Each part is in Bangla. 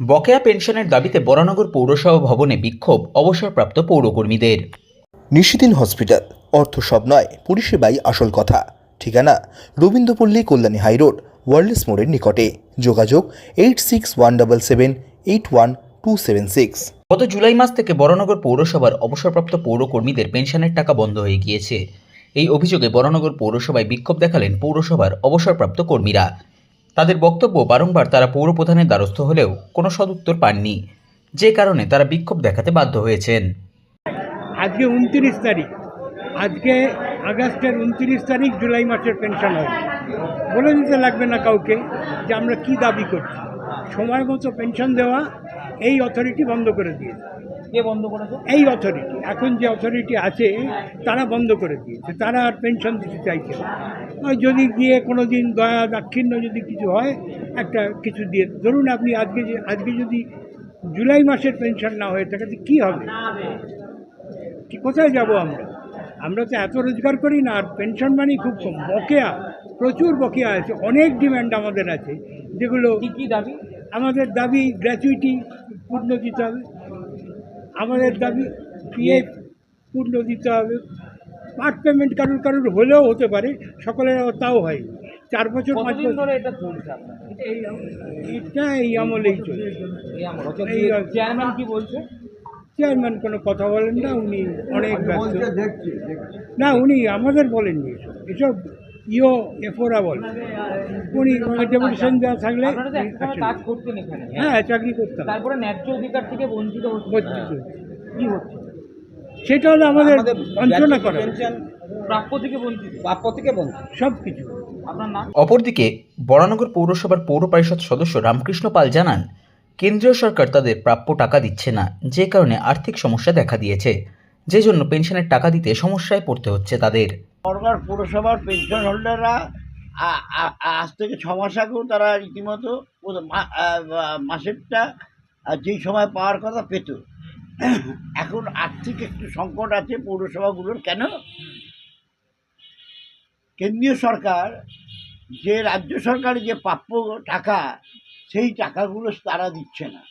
বকেয়া পেনশনের দাবিতে বরানগর পৌরসভা ভবনে বিক্ষোভ অবসরপ্রাপ্ত পৌরকর্মীদের। নিশিদিন হসপিটাল অর্থ সব নয় পরিষেবাই আসল কথা। ঠিকানা রবীন্দ্রপল্লী কল্যাণী হাইরোড ওয়ার্ল্ডস মোড়ের নিকটে। যোগাযোগ eight six one double seven eight one two seven six গত জুলাই মাস থেকে বরানগর পৌরসভার অবসরপ্রাপ্ত পৌরকর্মীদের পেনশনের টাকা বন্ধ হয়ে গিয়েছে। এই অভিযোগে বরানগর পৌরসভায় বিক্ষোভ দেখালেন পৌরসভার অবসরপ্রাপ্ত কর্মীরা। তাদের বক্তব্য বারংবার তারা পৌর প্রধানের দ্বারস্থ হলেও কোনো সদুত্তর পাননি। যে কারণে তারা বিক্ষোভ দেখাতে বাধ্য হয়েছেন। আজকে উনত্রিশ তারিখ। আজকে আগস্টের উনত্রিশ তারিখ জুলাই মাসের পেনশন হবে। বলে দিতে লাগবে না কাউকে যে আমরা কি দাবি করছি। সময় মতো পেনশন দেওয়া এই অথরিটি বন্ধ করে দিয়েছে। কে বন্ধ করেছে? এই অথরিটি এখন যে অথরিটি আছে তারা বন্ধ করে দিয়েছে। তারা আর পেনশন দিতে চাইছে না। যদি গিয়ে কোনো দিন দয়া দাক্ষিণ্য যদি কিছু হয় একটা কিছু দিয়ে ধরুন আপনি আজকে আজকে যদি জুলাই মাসের পেনশন না হয়ে থাকে কী হবে? কি কোথায় যাব আমরা? আমরা তো এত রোজগার করি না আর পেনশন মানি খুব কম। বকেয়া প্রচুর বকেয়া আছে। অনেক ডিম্যান্ড আমাদের আছে। যেগুলো কি কি দাবি? আমাদের দাবি গ্র্যাচুইটি পূর্ণ দিতে হবে। আমাদের দাবি পিএফ পূর্ণ দিতে হবে। পার্ট পেমেন্ট কারুর কারুর হলেও হতে পারে সকলের তাও হয়। চার বছর পাঁচ বছর। এটা এই আমলেই চলছে। চেয়ারম্যান কি বলছে? চেয়ারম্যান কোনো কথা বলেন না উনি অনেক ব্যস্ত। না উনি আমাদের বলেননি। এসব এসব ইও এফোরা বলে উনি ডেপুটেশন দেওয়া থাকলে কাজ করতেন এখানে হ্যাঁ? চাকরি করতাম। তারপরে ন্যায্য অধিকার থেকে বঞ্চিত হচ্ছে বঞ্চিত। কি হচ্ছে? সেটা হলো আমাদের বঞ্চনা করা। প্রাপ্য থেকে বঞ্চিত? প্রাপ্য থেকে বঞ্চিত। সব কিছু অপরদিকে বরানগর পৌরসভার পৌর পরিষদ সদস্য রামকৃষ্ণ পাল জানান কেন্দ্রীয় সরকার তাদের প্রাপ্য টাকা দিচ্ছে না যে কারণে আর্থিক সমস্যা দেখা দিয়েছে। যে জন্য পেনশনের টাকা দিতে সমস্যায় পড়তে হচ্ছে তাদের। বরগড় পৌরসভার পেনশন হোল্ডাররা আজ থেকে ছ মাস আগেও তারা রীতিমতো মাসেরটা যেই সময় পাওয়ার কথা পেত। এখন আর্থিক একটু সংকট আছে পৌরসভাগুলোর। কেন? কেন্দ্রীয় সরকার, যে রাজ্য সরকারের যে প্রাপ্য টাকা, সেই টাকাগুলো তারা দিচ্ছে না।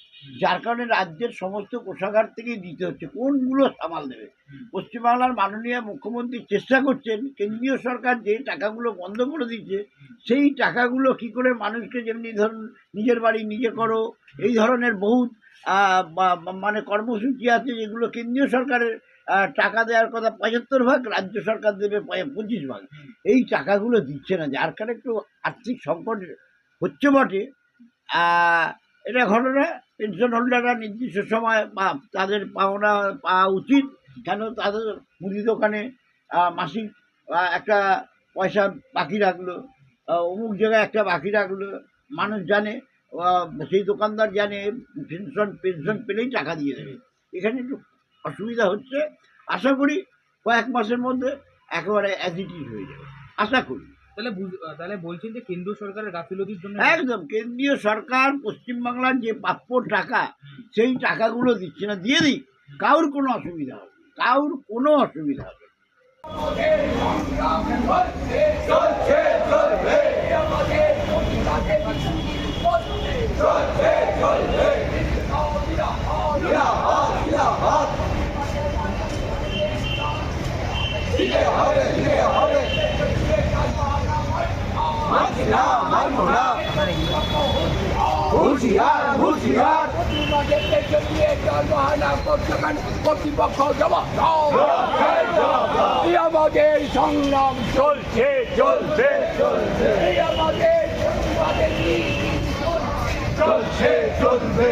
যার কারণে রাজ্যের সমস্ত কোষাগার থেকেই দিতে হচ্ছে। কোনগুলো সামাল দেবে? পশ্চিমবাংলার মাননীয় মুখ্যমন্ত্রী চেষ্টা করছেন কেন্দ্রীয় সরকার যে টাকাগুলো বন্ধ করে দিচ্ছে সেই টাকাগুলো কি করে মানুষকে যেমনি ধরুন নিজের বাড়ি নিজে করো এই ধরনের বহু আহ, বা- বা- মানে কর্মসূচি আছে যেগুলো কেন্দ্রীয় সরকারের টাকা দেওয়ার কথা পঁচাত্তর ভাগ রাজ্য সরকার দেবে পঁচিশ ভাগ। এই টাকাগুলো দিচ্ছে না যার কারণে একটু আর্থিক সংকট হচ্ছে বটে। এটা ঘটনা, পেনশন হোল্ডাররা নির্দিষ্ট সময় তাদের পাওনা পাওয়া উচিত। কেন? তাদের মুদি দোকানে মাসিক একটা পয়সা বাকি রাখল। অমুক জায়গায় একটা বাকি রাখল। মানুষ জানে সেই দোকানদার জানে, পেনশন পেনশন পেলেই টাকা দিয়ে দেবে। এখানে একটু অসুবিধা হচ্ছে। আশা করি কয়েক মাসের মধ্যে একেবারে অ্যাজিটিভ হয়ে যাবে। আশা করি। তাহলে তাহলে বলছেন যে কেন্দ্র সরকারের গাফিলতির জন্য একদম কেন্দ্রীয় সরকার পশ্চিমবাংলার যে প্রাপ্য টাকা সেই টাকাগুলো দিচ্ছে না দিয়ে দিক। কারোর কোনো অসুবিধা হবে কারোর কোনো অসুবিধা হবে না। আমাদের সংগ্রাম চলছে চলছে আমাদের চলছে চলবে